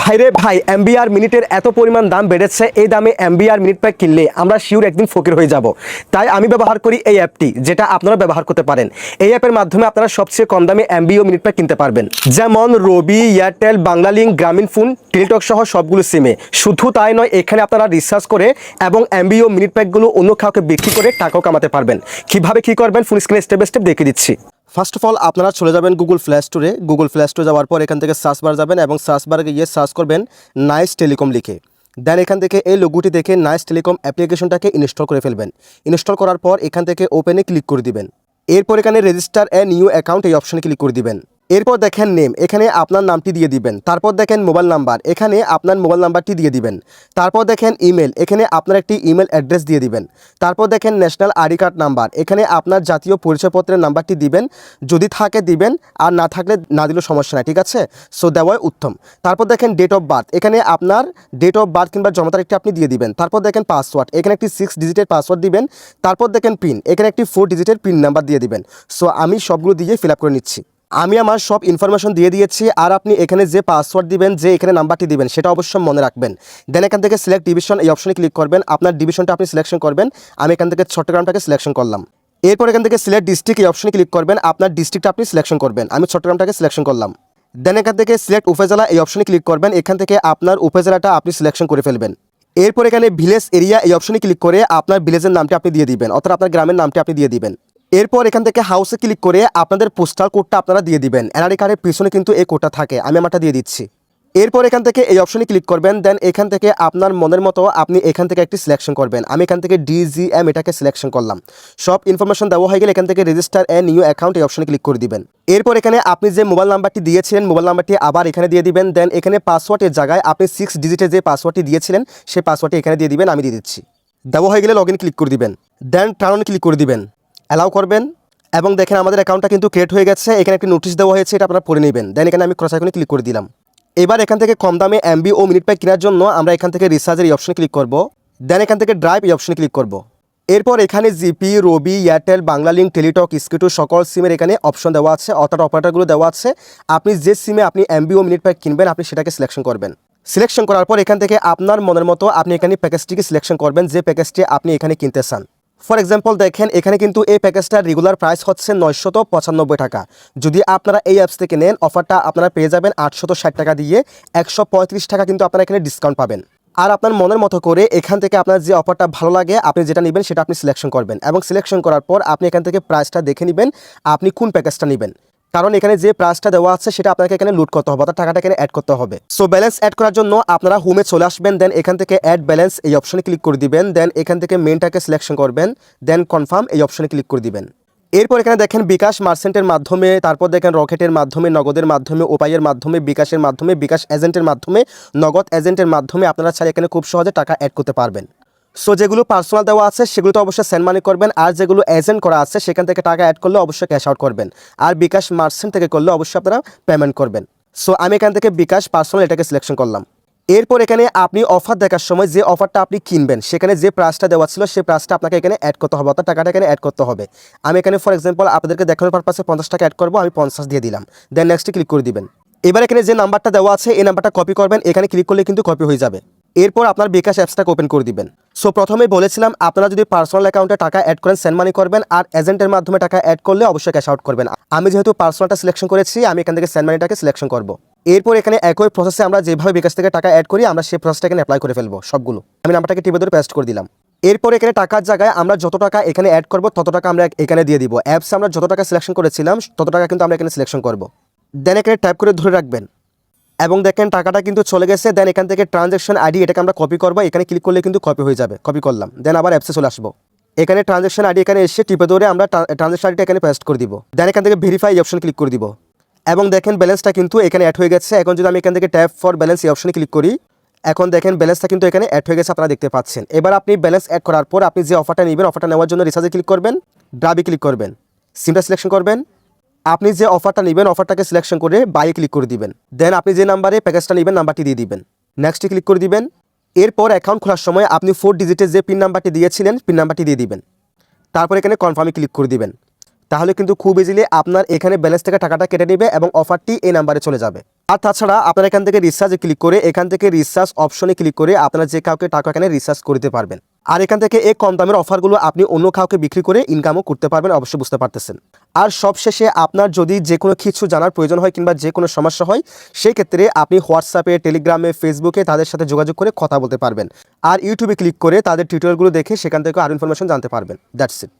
ভাইরে ভাই, এমবিআর মিনিটের এত পরিমাণ দাম বেড়েছে, এই দামে এমবিআর মিনিট প্যাক কিনলে আমরা শিওর একদিন ফকির হয়ে যাব। তাই আমি ব্যবহার করি এই অ্যাপটি, যেটা আপনারা ব্যবহার করতে পারেন। এই অ্যাপের মাধ্যমে আপনারা সবচেয়ে কম দামে এমবিও মিনিট প্যাক কিনতে পারবেন। যেমন রবি, এয়ারটেল, বাংলালিংক, গ্রামীণ ফোন টেলিটক সহ সবগুলো সিমে শুধু তাই নয়, এখানে আপনারা রিসার্চ করে এবং এমবিও মিনিট প্যাকগুলো অন্য কাউকে বিক্রি করে টাকাও কামাতে পারবেন। কীভাবে কি করবেন ফুল স্ক্রিনে স্টেপ বাই স্টেপ দেখিয়ে দিচ্ছি। ফার্স্ট অফ অল আপনারা চলে যাবেন গুগল প্লে স্টোরে গুগল প্লে স্টোরে যাওয়ার পর এখান থেকে সার্চ বার যাবেন এবং সার্চ বারে গিয়ে সার্চ করবেন নাইস টেলিকম লিখে। দেন এখান থেকে এই লোগোটি দেখে নাইস টেলিকম অ্যাপ্লিকেশনটাকে ইনস্টল করে ফেলবেন। ইনস্টল করার পর এখান থেকে ওপেনে ক্লিক করে দিবেন। এরপর এখানে রেজিস্টার অ্যান্ড নিউ অ্যাকাউন্ট এই অপশনে ক্লিক করে দিবেন। এরপর দেখেন নেম, এখানে আপনার নামটি দিয়ে দিবেন। তারপর দেখেন মোবাইল নাম্বার, এখানে আপনার মোবাইল নাম্বারটি দিয়ে দিবেন। তারপর দেখেন ইমেল, এখানে আপনার একটি ইমেল অ্যাড্রেস দিয়ে দিবেন। তারপর দেখেন ন্যাশনাল আইডি কার্ড নাম্বার, এখানে আপনার জাতীয় পরিচয়পত্রের নাম্বারটি দিবেন। যদি থাকে দিবেন, আর না থাকলে না দিলেও সমস্যা নাই, ঠিক আছে? সো দেওয়াই উত্তম। তারপর দেখেন ডেট অফ বার্থ এখানে আপনার ডেট অফ বার্থ কিংবা জন্ম তারিখটি আপনি দিয়ে দিবেন। তারপর দেখেন পাসওয়ার্ড এখানে একটি সিক্স ডিজিটের পাসওয়ার্ড দিবেন। তারপর দেখেন পিন এখানে একটি ফোর ডিজিটের পিন নাম্বার দিয়ে দিবেন। সো আমি সবগুলো দিয়ে ফিল আপ করে নিচ্ছি। আমি আমার সব ইনফরমেশন দিয়ে দিয়েছি আর আপনি এখানে যে পাসওয়ার্ড দিবেন, যে এখানে নাম্বারটি দিবেন, সেটা অবশ্যই মনে রাখবেন। দেন এখান থেকে সিলেক্ট ডিভিশন এই অপশনে ক্লিক করবেন। আপনার ডিভিশনটা আপনি সিলেকশন করবেন। আমি এখান থেকে চট্টগ্রামটাকে সিলেকশন করলাম। এরপর এখান থেকে সিলেক্ট ডিস্ট্রিক্ট এই অপশনে ক্লিক করবেন। আপনার ডিস্ট্রিক্টটা আপনি সিলেকশন করবেন। আমি চট্টগ্রামটাকে সিলেকশন করলাম। দেন এখান থেকে সিলেক্ট উপজেলা এই অপশনে ক্লিক করবেন। এখান থেকে আপনার উপজেলাটা আপনি সিলেকশন করে ফেলবেন। এরপর এখানে ভিলেজ এরিয়া এই অপশনে ক্লিক করে আপনার ভিলেজের নামটি আপনি দিয়ে দিবেন। অর্থাৎ আপনার গ্রামের নামটি আপনি দিয়ে দিবেন। এরপর এখান থেকে হাউসে ক্লিক করে আপনাদের পোস্টাল কোডটা আপনারা দিয়ে দিবেন। এনআরই কার্ডের পিছনে কিন্তু এই কোডটা থাকে। আমি আমারটা দিয়ে দিচ্ছি। এরপর এখান থেকে এই অপশনে ক্লিক করবেন। দেন এখান থেকে আপনার মনের মতো আপনি এখান থেকে একটি সিলেকশন করবেন। আমি এখান থেকে ডিজিএম এটাকে সিলেকশন করলাম। সব ইনফরমেশন দেওয়া হয়ে গেলে এখান থেকে রেজিস্টার এ নিউ অ্যাকাউন্ট এই অপশনে ক্লিক করে দিবেন। এরপর এখানে আপনি যে মোবাইল নাম্বারটি দিয়েছিলেন মোবাইল নাম্বারটি আবার এখানে দিয়ে দিবেন। দেন এখানে পাসওয়ার্ডের জায়গায় আপনি সিক্স ডিজিটের যে পাসওয়ার্ডটি দিয়েছিলেন, সেই পাসওয়ার্ডটি এখানে দিয়ে দিবেন। আমি দিয়ে দিচ্ছি। দেওয়া হয়ে গেলে লগ ক্লিক করে দিবেন। দেন টার্ন ক্লিক করে দিবেন। অ্যালাউ করবেন এবং দেখেন আমাদের অ্যাকাউন্টটা কিন্তু ক্রিয়েট হয়ে গেছে, এখানে একটি নোটিশ দেওয়া হয়েছে, এটা আপনারা পড়ে নেবেন। দেন এখানে আমি ক্রস আইকনে ক্লিক করে দিলাম। এবার এখান থেকে কম দামে এমবি ও মিনিট প্যাক কেনার জন্য আমরা এখান থেকে রিচার্জের এই অপশনে ক্লিক করব। দেন এখান থেকে ড্রাইভ এই অপশনে ক্লিক করব। এরপর এখানে জিপি রবি এয়ারটেল বাংলালিংক টেলিটক স্কিটু সকল সিমের এখানে অপশন দেওয়া আছে, অর্থাৎ অপারেটারগুলো দেওয়া আছে। আপনি যে সিমে আপনি এমবি ও মিনিট প্যাক কিনবেন, আপনি সেটাকে সিলেকশন করবেন। সিলেকশন করার পর এখান থেকে আপনার মনের মতো আপনি এখানে প্যাকেজটিকে সিলেকশন করবেন, যে প্যাকেজটি আপনি এখানে কিনতে চান। ফর এক্সাম্পল দেখেন, এখানে কিন্তু এই প্যাকেজটার রেগুলার প্রাইস হচ্ছে নয়শত পঁচানব্বই টাকা। যদি আপনারা এই অ্যাপস থেকে নেন অফারটা আপনারা পেয়ে যাবেন আটশত ষাট টাকা দিয়ে, একশো পঁয়ত্রিশ টাকা কিন্তু আপনারা এখানে ডিসকাউন্ট পাবেন। আর আপনার মনের মতো করে এখান থেকে আপনার যে অফারটা ভালো লাগে, আপনি যেটা নেবেন সেটা আপনি সিলেকশন করবেন। এবং সিলেকশন করার পর আপনি এখান থেকে প্রাইসটা দেখে নেবেন, আপনি কোন প্যাকেজটা নেবেন। কারণ এখানে যে প্রাইসটা দেওয়া আছে, সেটা আপনাকে এখানে লুট করতে হবে, অর্থাৎ টাকাটা এখানে অ্যাড করতে হবে। সো ব্যালেন্স অ্যাড করার জন্য আপনারা হোমে চলে আসবেন দেন এখান থেকে অ্যাড ব্যালেন্স এই অপশনে ক্লিক করে দিবেন দেন এখান থেকে মেনটাকে সিলেকশন করবেন দেন কনফার্ম এই অপশনে ক্লিক করে দিবেন। এরপর এখানে দেখেন বিকাশ মার্সেন্টের মাধ্যমে, তারপর দেখেন রকেটের মাধ্যমে, নগদের মাধ্যমে উপায়ের মাধ্যমে, বিকাশের মাধ্যমে, বিকাশ এজেন্টের মাধ্যমে, নগদ এজেন্টের মাধ্যমে আপনারা চাইলে এখানে খুব সহজে টাকা অ্যাড করতে পারবেন। সো যেগুলো পার্সোনাল দেওয়া আছে সেগুলো তো অবশ্যই সেন্ড মানি করবেন। আর যেগুলো এজেন্ট করা আছে, সেখান থেকে টাকা অ্যাড করলে অবশ্যই ক্যাশ আউট করবেন। আর বিকাশ মার্চেন্ট থেকে করলে অবশ্যই আপনারা পেমেন্ট করবেন। সো আমি এখান থেকে বিকাশ পার্সোনাল এটাকে সিলেকশন করলাম। এরপর এখানে আপনি অফার দেখার সময় যে অফারটা আপনি কিনবেন, সেখানে যে প্রাইসটা দেওয়া ছিল, সেই প্রাইসটা আপনাকে এখানে অ্যাড করতে হবে। অর্থাৎ টাকাটা এখানে অ্যাড করতে হবে। আমি এখানে ফর এক্সাম্পল আপনাদেরকে দেখানোর পারপাসে পঞ্চাশ টাকা অ্যাড করব, আমি পঞ্চাশ দিয়ে দিলাম। দেন নেক্সটে ক্লিক করে দিবেন। এবার এখানে যে নাম্বারটা দেওয়া আছে, এই নাম্বারটা কপি করবেন। এখানে ক্লিক করলে কিন্তু কপি হয়ে যাবে। এরপর আপনার বিকাশ অ্যাপসটাকে ওপেন করে দিবেন। সো প্রথমে বলেছিলাম, আপনারা যদি পার্সোনাল অ্যাকাউন্টে টাকা অ্যাড করেন সেন্ড মানি করবেন, আর এজেন্টের মাধ্যমে টাকা অ্যাড করলে অবশ্যই ক্যাশ আউট করবেন। আমি যেহেতু পার্সোনালটা সিলেকশন করেছি, আমি এখান থেকে সেন্ড মানিটাকে সিলেকশন করব। এরপর এখানে একই প্রসেসে আমরা যেভাবে বিকাশ থেকে টাকা অ্যাড করি, আমরা সেই প্রসেসটা এখানে অ্যাপ্লাই করে ফেলব সবগুলো। আমি নাম্বারটাকে টিপে ধরে পেস্ট করে দিলাম। এরপর এখানে টাকার জায়গায় আমরা যত টাকা এখানে অ্যাড করব, তত টাকা আমরা এখানে দিয়ে দিব। অ্যাপসে আমরা যত টাকা সিলেকশন করেছিলাম, তত টাকা কিন্তু আমরা এখানে সিলেকশন করব। দেন এখানে ট্যাপ করে ধরে রাখবেন। এবং দেখেন টাকাটা কিন্তু চলে গেছে দেন এখান থেকে ট্রানজ্যাকশন আইডি এটাকে আমরা কপি করব, এখানে ক্লিক করলে কিন্তু কপি হয়ে যাবে কপি করলাম দেন আবার অ্যাপসে চলে আসব। এখানে ট্রানজ্যাকশন আইডি এখানে এসে টিপে ধরে আমরা ট্রানজ্যাকশন আইডিটা এখানে পেস্ট করে দিব দেন এখান থেকে ভেরিফাই অপশন ক্লিক করে দিব। এবং দেখেন ব্যালেন্সটা কিন্তু এখানে অ্যাড হয়ে গেছে, এখন যদি আমি এখান থেকে ট্যাপ ফর ব্যালেন্স এই অপশনে ক্লিক করি, এখন দেখেন ব্যালেন্সটা কিন্তু এখানে অ্যাড হয়ে গেছে, আপনারা দেখতে পাচ্ছেন। এবার আপনি ব্যালেন্স অ্যাড করার পর আপনি যে অফারটা নেবেন অফারটা নেওয়ার জন্য রিচার্জে ক্লিক করবেন ড্রাবি ক্লিক করবেন সিমটা সিলেকশন করবেন আপনি যে অফারটা নেবেন অফারটাকে সিলেকশন করে বাইয়ে ক্লিক করে দিবেন। দেন আপনি যে নাম্বারে প্যাকেজটা নেবেন নাম্বারটি দিয়ে দিবেন। নেক্সটে ক্লিক করে দিবেন। এরপর অ্যাকাউন্ট খোলার সময় আপনি ফোর ডিজিটের যে পিন নাম্বারটি দিয়েছিলেন পিন নাম্বারটি দিয়ে দিবেন। তারপর এখানে কনফার্মে ক্লিক করে দিবেন। তাহলে কিন্তু খুব ইজিলি আপনার এখানে ব্যালেন্স থেকে টাকাটা কেটে নেবে এবং অফারটি এই নাম্বারে চলে যাবে। আর তাছাড়া আপনারা এখান থেকে রিসার্চে ক্লিক করে, এখান থেকে রিসার্চ অপশনে ক্লিক করে আপনারা যে কাউকে টাকা এখানে রিসার্চ করতে পারবেন। আর এখান থেকে এই কম দামের অফারগুলো আপনি অন্য কাউকে বিক্রি করে ইনকামও করতে পারবেন, অবশ্যই বুঝতে পারতেছেন। আর সবশেষে আপনার যদি যে কোনো কিছু জানার প্রয়োজন হয় কিংবা যে কোনো সমস্যা হয় সেই ক্ষেত্রে আপনি হোয়াটসঅ্যাপে, টেলিগ্রামে, ফেসবুকে তাদের সাথে যোগাযোগ করে কথা বলতে পারবেন। আর ইউটিউবে ক্লিক করে তাদের টিউটোরিয়ালগুলো দেখে সেখান থেকে আরও ইনফরমেশন জানতে পারবেন। That's it